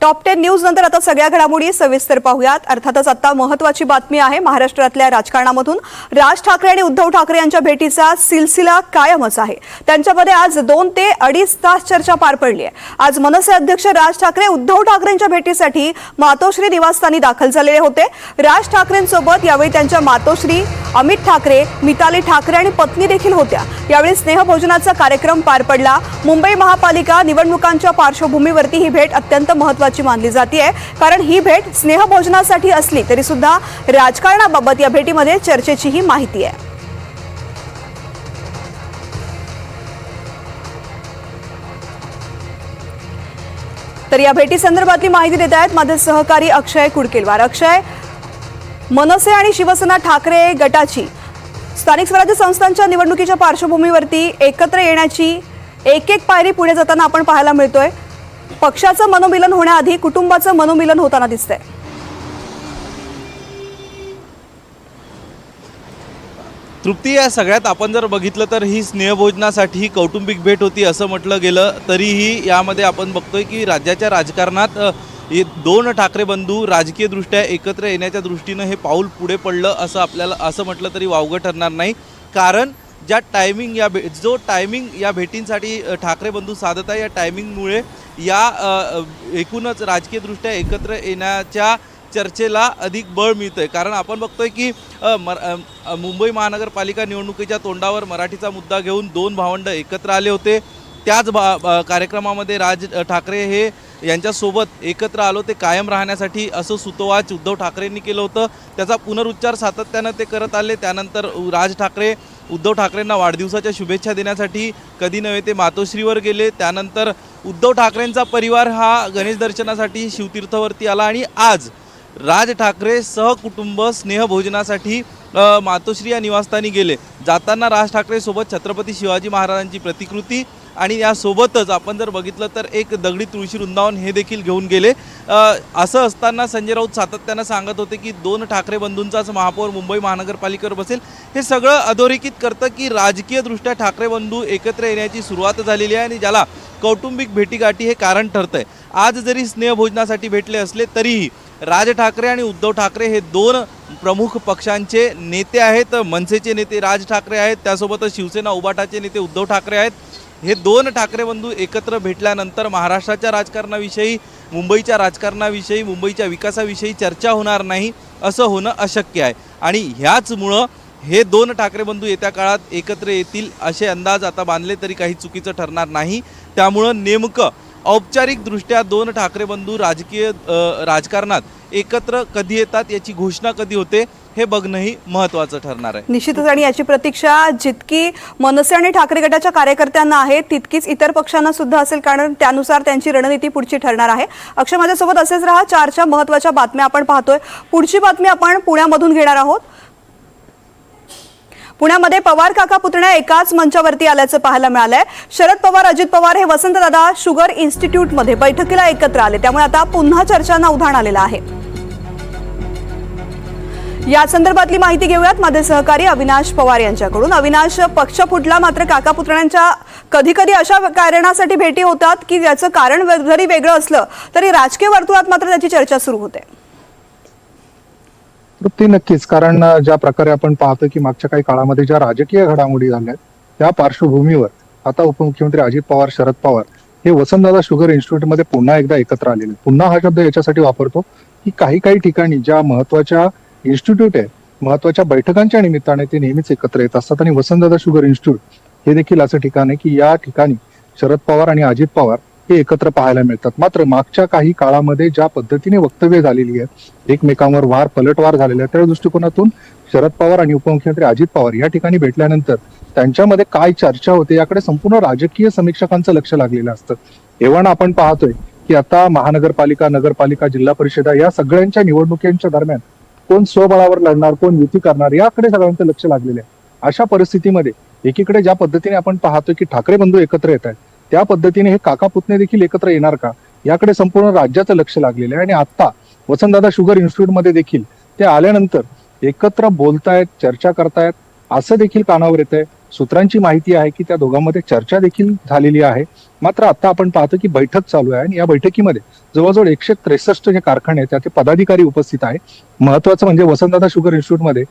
Top ten news नंतर आता सगळ्या घडामोडी सविस्तर पाहूयात. अर्थातच आता महत्वाची बातमी आहे महाराष्ट्रातल्या राजकारणामधून. राज ठाकरे आणि उद्धव ठाकरे यांच्या भेटीचा सिलसिला कायमच आहे. त्यांच्यामध्ये आज दोन ते अडीच तास चर्चा पार पडली आहे. आज मनसे अध्यक्ष राज ठाकरे उद्धव ठाकरेंच्या भेटीसाठी मातोश्री निवासस्थानी दाखल झालेले होते. राज ठाकरेंसोबत यावेळी त्यांच्या मातोश्री अमित ठाकरे मिताली ठाकरे आणि पत्नी देखील होत्या. यावेळी स्नेहभोजनाचा कार्यक्रम पार पडला. मुंबई महापालिका निवडणुकांच्या पार्श्वभूमीवरती ही भेट अत्यंत महत्वाची मानली जाते कारण ही भेट स्नेहभोजनासाठी असली तरी सुद्धा राजकारणाबाबत या भेटीमध्ये चर्चेचीही माहिती आहे. तर या भेटी संदर्भातली माहिती देत आहेत माझे सहकारी अक्षय कुडकेलवार. अक्षय मनसे आणि शिवसेना ठाकरे गटाची. स्थानिक स्वराज्य संस्थांच्या निवडणुकीच्या पार्श्वभूमीवरती एकत्र येण्याची एक एक पायरी पुढे जाताना आपण पाहायला मिळतोय. पक्षाचं मनोमिलन होण्याआधी कुटुंबाचं मनोमिलन होताना दिसतंय. तृप्ती या सगळ्यात आपण जर बघितलं तर ही स्नेहभोजनासाठी ही कौटुंबिक भेट होती असं म्हटलं गेलं तरीही यामध्ये आपण बघतोय की राज्याच्या राजकारणात हे दोन ठाकरे बंधू राजकीयदृष्ट्या एकत्र येण्याच्या दृष्टीनं हे पाऊल पुढे पडलं असं आपल्याला असं म्हटलं तरी वावगं ठरणार नाही. कारण ज्या टायमिंग या भे जो टायमिंग या भेटींसाठी ठाकरे बंधू साधत आहे या टायमिंगमुळे या एकूणच राजकीयदृष्ट्या एकत्र येण्याच्या चर्चेला अधिक बळ मिळतंय. कारण आपण बघतोय की मर मुंबई महानगरपालिका निवडणुकीच्या तोंडावर मराठीचा मुद्दा घेऊन दोन भावंड एकत्र आले होते. त्याच बा कार्यक्रमामध्ये राज ठाकरे हे यांच्यासोबत एकत्र आलो ते कायम राहण्यासाठी असं सुतोवाच उद्धव ठाकरेंनी केलं होतं. त्याचा पुनरुच्चार सातत्यानं ते करत आले. त्यानंतर उ- राज ठाकरे उद्धव ठाकरेंना वाढदिवसाच्या शुभेच्छा देण्यासाठी कधी नव्हे ते मातोश्रीवर गेले. त्यानंतर उद्धव ठाकरेंचा परिवार हा गणेश दर्शनासाठी शिवतीर्थवरती आला आणि आज राज ठाकरे सहकुटुंब स्नेहभोजनासाठी मातोश्री या निवासस्थानी गेले. जाताना राज ठाकरेसोबत छत्रपती शिवाजी महाराजांची प्रतिकृती आणि यासोबतच आपण जर बघितलं तर एक दगडी तुळशी वृंदावन हे देखील घेऊन गेले. असं असताना संजय राऊत सातत्यानं सांगत होते की दोन ठाकरे बंधूंचाच महापौर मुंबई महानगरपालिकेवर बसेल. हे सगळं अधोरेखित करतं की राजकीयदृष्ट्या ठाकरे बंधू एकत्र येण्याची सुरुवात झालेली आहे आणि ज्याला कौटुंबिक भेटीगाठी हे कारण ठरतंय. आज जरी स्नेहभोजनासाठी भेटले असले तरीही राज ठाकरे आणि उद्धव ठाकरे हे दोन प्रमुख पक्षांचे नेते आहेत. मनसेचे नेते राज ठाकरे आहेत. त्यासोबतच शिवसेना उबाटाचे नेते उद्धव ठाकरे आहेत. हे दोन ठाकरे बंधू एकत्र भेटल्यानंतर महाराष्ट्राच्या राजकारणाविषयी मुंबईच्या राजकारणाविषयी मुंबईच्या विकासाविषयी चर्चा होणार नाही असं होणं अशक्य आहे. आणि ह्याचमुळं हे दोन ठाकरे बंधू येत्या काळात एकत्र येतील असे अंदाज आता बांधले तरी काही चुकीचं ठरणार नाही. त्यामुळं नेमकं औपचारिकदृष्ट्या दोन ठाकरे बंधू राजकीय राजकारणात एकत्र कधी येतात याची घोषणा कधी होते हे बघणंही महत्त्वाचं ठरणार आहे. निश्चितच आणि याची प्रतीक्षा जितकी मनसे आणि ठाकरे गटाच्या कार्यकर्त्यांना आहे तितकीच इतर पक्षांना सुद्धा असेल कारण त्यानुसार त्यांची रणनीती पुढची ठरणार आहे. अक्षय माझ्यासोबत असेच राहा चारच्या महत्त्वाच्या बातम्या आपण पाहतोय. पुढची बातमी आपण पुण्यामधून घेणार आहोत. पुण्यामध्ये पवार काका पुतण्या एकाच मंचावरती आल्याचं पाहायला मिळालंय. शरद पवार अजित पवार हे वसंतदादा शुगर इन्स्टिट्यूटमध्ये बैठकीला एकत्र आले. त्यामुळे आता पुन्हा चर्चांना उधाण आलेलं आहे. या संदर्भातली माहिती घेऊयात. माझे सहकारी अविनाश पवार यांच्याकडून. अविनाश पक्ष फुटला मात्र काका पुतण्यांच्या कधी कधी अशा कारणासाठी भेटी होतात की याचं कारण जरी वेगळं असलं तरी राजकीय वर्तुळात मात्र त्याची चर्चा सुरू होते. तृप्ती नक्कीच. कारण ज्या प्रकारे आपण पाहतो की मागच्या काही काळामध्ये ज्या राजकीय घडामोडी झाल्या त्या पार्श्वभूमीवर आता उपमुख्यमंत्री अजित पवार शरद पवार हे वसंतदादा शुगर इन्स्टिट्यूटमध्ये पुन्हा एकदा एकत्र आलेले पुन्हा हा शब्द याच्यासाठी वापरतो की काही काही ठिकाणी ज्या महत्त्वाच्या इन्स्टिट्यूट आहे. महत्त्वाच्या बैठकांच्या निमित्ताने ते नेहमीच एकत्र येत असतात. आणि वसंतदादा शुगर इन्स्टिट्यूट हे देखील असं ठिकाण आहे की या ठिकाणी शरद पवार आणि अजित पवार हे एकत्र पाहायला मिळतात. मात्र मागच्या काही काळामध्ये ज्या पद्धतीने वक्तव्य झालेली आहेत एकमेकांवर वार पलटवार झालेले आहे त्या दृष्टिकोनातून शरद पवार आणि उपमुख्यमंत्री अजित पवार या ठिकाणी भेटल्यानंतर त्यांच्यामध्ये काय चर्चा होते याकडे संपूर्ण राजकीय समीक्षकांचं लक्ष लागलेलं असतं. एव्हा आपण पाहतोय की आता महानगरपालिका नगरपालिका जिल्हा परिषदा या सगळ्यांच्या निवडणुकींच्या दरम्यान कोण स्वबळावर लढणार कोण युती करणार याकडे सगळ्यांचं लक्ष लागलेलं आहे. अशा परिस्थितीमध्ये एकीकडे ज्या पद्धतीने आपण पाहतो की ठाकरे बंधू एकत्र येत आहेत त्या पद्धतीने हे काका पुतणे देखील एकत्र येणार का? याकडे संपूर्ण राज्याचं लक्ष लागलेलं आहे. आणि आता वसंतदादा शुगर इन्स्टिट्यूटमध्ये देखील ते आल्यानंतर एकत्र बोलतायत चर्चा करतायत असं देखील कानावर येत आहे सूत्रांची माहिती आहे की त्या दोघांमध्ये चर्चा देखील झालेली आहे. मात्र आता आपण पाहतो की बैठक चालू आहे आणि या बैठकीमध्ये जवळजवळ एकशे त्रेसष्ट जे कारखाने आहेत त्याचे पदाधिकारी उपस्थित आहे महत्वाचं म्हणजे वसंतदादा शुगर इन्स्टिट्यूटमध्ये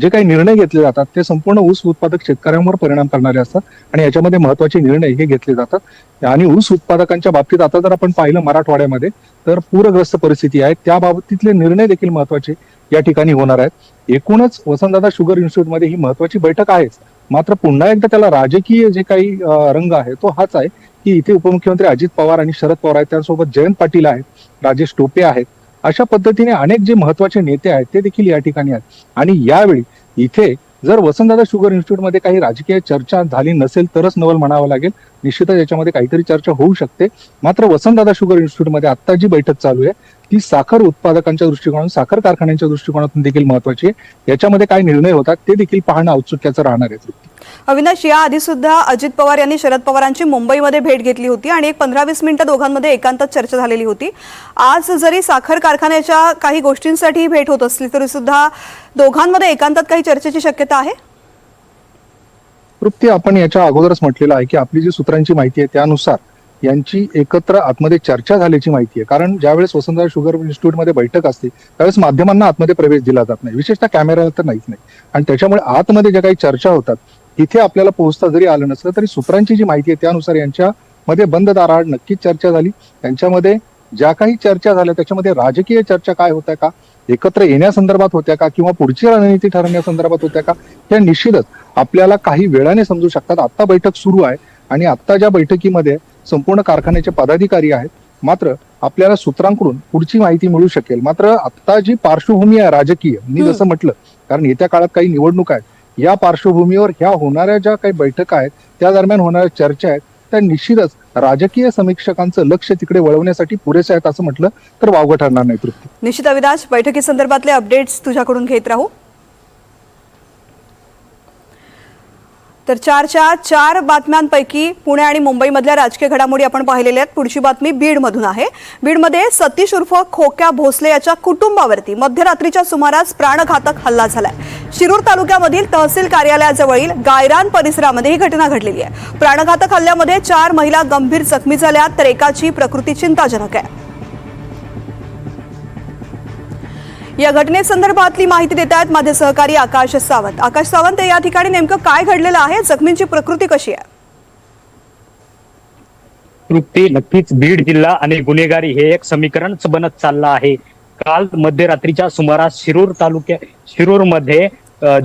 जे काही निर्णय घेतले जातात ते संपूर्ण ऊस उत्पादक शेतकऱ्यांवर परिणाम करणारे असतात आणि याच्यामध्ये महत्त्वाचे निर्णय हे घेतले जातात. आणि ऊस उत्पादकांच्या बाबतीत आता जर आपण पाहिलं मराठवाड्यामध्ये तर पूरग्रस्त परिस्थिती आहे. त्या बाबतीतले निर्णय देखील महत्त्वाचे या ठिकाणी होणार आहेत. एकूणच वसंतदादा शुगर इन्स्टिट्यूटमध्ये ही महत्वाची बैठक आहेच. मात्र पुन्हा एकदा त्याला राजकीय जे काही रंग आहे तो हाच आहे की इथे उपमुख्यमंत्री अजित पवार आणि शरद पवार आहेत. त्यासोबत जयंत पाटील आहेत राजेश टोपे आहेत. अशा पद्धतीने अनेक जे महत्त्वाचे नेते आहेत ते देखील या ठिकाणी आहेत. आणि यावेळी इथे जर वसंतदादा शुगर इन्स्टिट्यूटमध्ये काही राजकीय चर्चा झाली नसेल तरच नवल म्हणावं लागेल. निश्चितच याच्यामध्ये काहीतरी चर्चा होऊ शकते. मात्र वसंतदादा शुगर इन्स्टिट्यूटमध्ये आता जी बैठक चालू आहे ती साखर उत्पादकांच्या दृष्टिकोनातून साखर कारखान्यांच्या दृष्टिकोनातून देखील महत्वाची आहे. याच्यामध्ये काय निर्णय होतात ते देखील पाहणं औत्सुक्याचं राहणार आहे. अविनाश या आधी सुद्धा अजित पवार यांनी शरद पवारांची मुंबईमध्ये भेट घेतली होती आणि एक पंधरा वीस मिनिटं दोघांमध्ये एकांतात चर्चा झालेली होती. आज जरी साखर कारखान्याच्या काही गोष्टींसाठी भेट होत असली तरी सुद्धा दोघांमध्ये एकांतात काही चर्चेची शक्यता आहे? तृप्ती आपण याच्या अगोदरच म्हटलेलं आहे की आपली जी सूत्रांची माहिती आहे त्यानुसार यांची एकत्र आतमध्ये चर्चा झाल्याची माहिती आहे. कारण ज्यावेळेस वसंतराव शुगर इन्स्टिट्यूटमध्ये बैठक असते त्यावेळेस माध्यमांना आतमध्ये प्रवेश दिला जात नाही. विशेषतः कॅमेरा तर नाहीच नाही. आणि त्याच्यामुळे आतमध्ये ज्या काही चर्चा होतात तिथे आपल्याला पोहोचता जरी आलं नसलं तरी सूत्रांची जी माहिती आहे त्यानुसार यांच्यामध्ये बंद दाराआड नक्कीच चर्चा झाली. त्यांच्यामध्ये ज्या काही चर्चा झाल्या त्याच्यामध्ये राजकीय चर्चा काय होत्या का एकत्र येण्यासंदर्भात होत्या का किंवा पुढची रणनीती ठरवण्यासंदर्भात होत्या का या निश्चितच आपल्याला काही वेळाने समजू शकतात. आत्ता बैठक सुरू आहे आणि आत्ता ज्या बैठकीमध्ये संपूर्ण कारखान्याचे पदाधिकारी आहेत. मात्र आपल्याला सूत्रांकडून पुढची माहिती मिळू शकेल. मात्र आता जी पार्श्वभूमी आहे राजकीय मी. जसं म्हटलं कारण येत्या काळात काही निवडणूक आहेत. या पार्श्वभूमीवर ह्या होणाऱ्या ज्या काही बैठका आहेत त्या दरम्यान होणाऱ्या चर्चा आहेत त्या निश्चितच राजकीय समीक्षकांचं लक्ष तिकडे वळवण्यासाठी पुरेसे आहेत असं म्हटलं तर वावगं ठरणार नाही तृप्ती. निश्चित अविनाश बैठकीसंदर्भातले अपडेट्स तुझ्याकडून घेत राहू. तर चारच्या चार बातम्यांपैकी पुणे आणि मुंबईमधल्या राजकीय घडामोडी आपण पाहिलेल्या आहेत. पुढची बातमी बीडमधून आहे. बीडमध्ये सतीश उर्फ खोक्या भोसले याच्या कुटुंबावरती मध्यरात्रीच्या सुमारास प्राणघातक हल्ला झालाय. शिरूर तालुक्यामधील तहसील कार्यालयाजवळील गायरान परिसरामध्ये ही घटना घडलेली आहे. प्राणघातक हल्ल्यामध्ये चार महिला गंभीर जखमी झाल्या तर एकाची प्रकृती चिंताजनक आहे. या घटनेसंदर्भातली माहिती देत आहेत माझे सहकारी आकाश सावंत. आकाश सावंत या ठिकाणी नेमकं काय घडलेलं आहे? जखमींची प्रकृती कशी आहे? तृप्ती नक्कीच बीड जिल्हा आणि गुन्हेगारी हे एक समीकरण बनत चाललं आहे. काल मध्यरात्रीच्या सुमारास शिरूर तालुक्या शिरूरमध्ये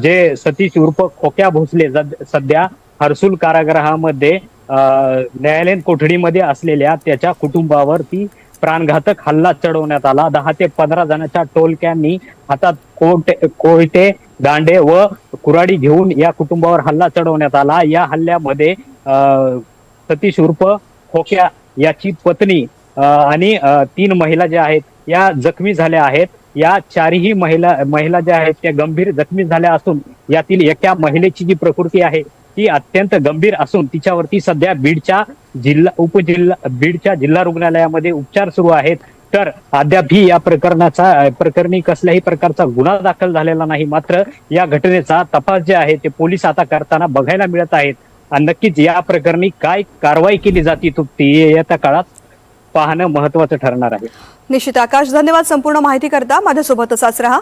जे सतीश उर्फ खोक्या भोसले सध्या हर्सुल कारागृहामध्ये न्यायालयीन कोठडीमध्ये असलेल्या त्याच्या कुटुंबावर ती प्राणघातक हल्ला चढवण्यात आला. दहा ते पंधरा जणांच्या टोलक्यांनी हातात कोटे कोयटे दांडे व कुराडी घेऊन या कुटुंबावर हल्ला चढवण्यात आला. या हल्ल्यामध्ये सतीश उर्फ खोक्या याची पत्नी आणि तीन महिला ज्या आहेत या जखमी झाल्या आहेत. या चारही महिला महिला ज्या आहेत त्या गंभीर जखमी झाल्या असून यातील एका महिलेची जी प्रकृती आहे ती अत्यंत गंभीर असून तिच्यावरती सध्या बीडच्या जिल्हा उपजिल्हा बीडच्या जिल्हा रुग्णालयामध्ये उपचार सुरू आहेत. तर अद्यापही या प्रकरणाचा प्रकरणी कसल्याही प्रकारचा गुन्हा दाखल झालेला नाही. मात्र या घटनेचा तपास जे आहे ते पोलीस आता करताना बघायला मिळत आहेत. आणि नक्कीच या प्रकरणी काय कारवाई केली जाते तो ती येत्या काळात पाहणं महत्वाचं ठरणार आहे. निश्चित आकाश धन्यवाद संपूर्ण माहिती करता माझ्यासोबत असाच राहा.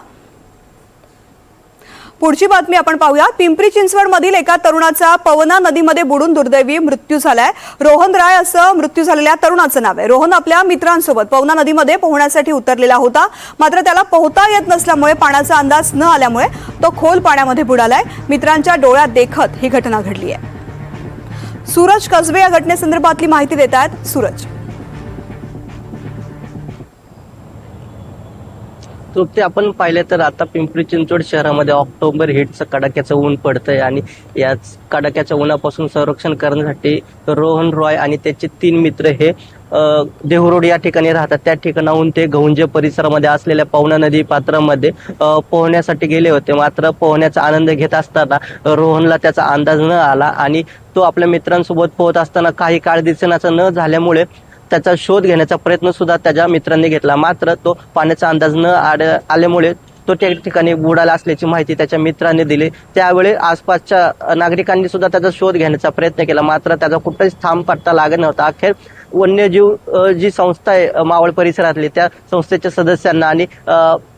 पुढची बातमी आपण पाहूया पिंपरी चिंचवड मधील एका तरुणाचा पवना नदीमध्ये बुडून दुर्दैवी मृत्यू झालाय. रोहन राय असं मृत्यू झालेल्या तरुणाचं नाव आहे. रोहन आपल्या मित्रांसोबत पवना नदीमध्ये पोहण्यासाठी उतरलेला होता. मात्र त्याला पोहता येत नसल्यामुळे पाण्याचा अंदाज न आल्यामुळे तो खोल पाण्यामध्ये बुडालाय. मित्रांच्या डोळ्यात देखत ही घटना घडली आहे सूरज कसबे या घटनेसंदर्भातली माहिती देत आहेत सूरज. तो ते आपण पाहिलं तर आता पिंपरी चिंचवड शहरामध्ये ऑक्टोबर हिटचं कडाक्याचं ऊन पडतंय आणि याच कडाक्याच्या उन्हापासून संरक्षण करण्यासाठी रोहन रॉय आणि त्याचे तीन मित्र हे देहरोड या ठिकाणी राहतात. त्या ठिकाणाहून ते गहुंजे परिसरामध्ये असलेल्या पवना नदी पात्रामध्ये पोहण्यासाठी गेले होते. मात्र पोहण्याचा आनंद घेत असताना रोहनला त्याचा अंदाज न आला आणि तो आपल्या मित्रांसोबत पोहत असताना काही काळ दिसेनाचा न झाल्यामुळे त्याचा शोध घेण्याचा प्रयत्न सुद्धा त्याच्या मित्रांनी घेतला. मात्र तो पाण्याचा अंदाज न आड आल्यामुळे तो त्या ठिकाणी बुडाला असल्याची माहिती त्याच्या मित्राने दिली. त्यावेळी आसपासच्या नागरिकांनी सुद्धा त्याचा शोध घेण्याचा प्रयत्न केला. मात्र त्याचा कुठेच थांब पत्ता लागत नव्हता. अखेर वन्यजीव जी संस्था आहे मावळ परिसरातली त्या संस्थेच्या सदस्यांना आणि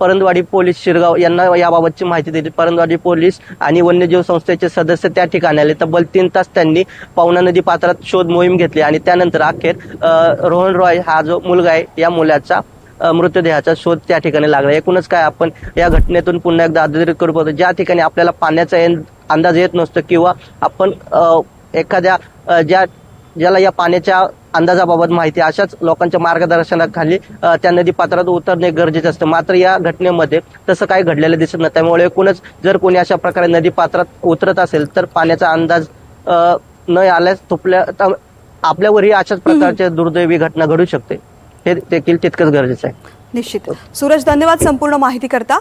परंदवाडी पोलीस शिरगाव यांना याबाबतची माहिती दिली. परंदवाडी पोलीस आणि वन्यजीव संस्थेचे सदस्य त्या ठिकाणी आले. तब्बल तीन तास त्यांनी पवना नदी पात्रात शोध मोहीम घेतली आणि त्यानंतर अखेर रोहन रॉय हा जो मुलगा आहे या मुलाचा मृतदेहाचा शोध त्या ठिकाणी लागला. एकूणच काय आपण या घटनेतून पुन्हा एकदा अधोरेखित करू पाहतो ज्या ठिकाणी आपल्याला पाण्याचा अंदाज येत नसतो किंवा आपण एखाद्या ज्या ज्याला या पाण्याच्या अंदाजाबाबत माहिती अशाच लोकांच्या मार्गदर्शनाखाली त्या नदी पात्रात उतरणे गरजेचे असतं. मात्र या घटनेमध्ये तसं काही घडलेलं दिसत नाही. त्यामुळे एकूणच जर कोणी अशा प्रकारे नदी पात्रात उतरत असेल तर पाण्याचा अंदाज न आल्यास तुपल्या आपल्यावरही अशाच प्रकारच्या दुर्दैवी घटना घडू शकते. हे देखील तितकंच गरजेचं आहे. निश्चित. सूरज धन्यवाद संपूर्ण माहिती करता